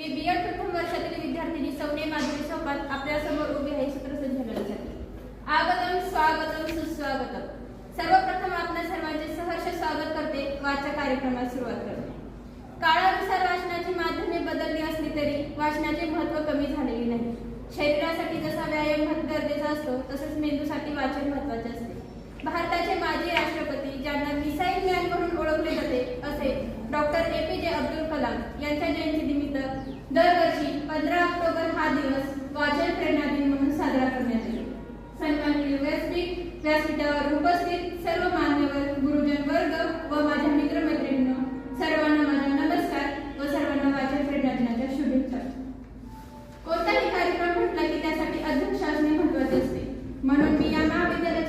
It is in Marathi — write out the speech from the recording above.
मी बी एड प्रथम वर्षातील विद्यार्थिनी सौने माधुरी सोबत आपल्यासमोर उभी आहे सूत्रसंचालनासाठी आगतम स्वागतम सुस्वागतम. सर्वप्रथम आपल्या सर्वांचे सहर्ष स्वागत करते. वाचा कार्यक्रमास सुरुवात करते. काळानुसार वाचनाची माध्यमे बदलली असली तरी वाचनाचे महत्त्व कमी झालेले नाही. शरीरासाठी जसा व्यायाम गरजेचा असतो तसंच मेंदूसाठी वाचन महत्त्वाचे असते. भारताचे दरवर्षी पंधरा ऑक्टोबर हा दिवस वाचन प्रेरणा दिन म्हणून साजरा करण्यात येतो. सन्माननीय व्यासपीठ व्यासपीठावर उपस्थित सर्व मान्यवर गुरुजन वर्ग व माझ्या मित्रमैत्रिणींनो सर्वांना माझा नमस्कार व सर्वांना वाचन प्रेरणा दिनाच्या शुभेच्छा. कोणताही कार्यक्रम म्हटला की त्यासाठी अध्यक्ष असणे महत्त्वाचे असते. म्हणून मी या महाविद्यालयाचे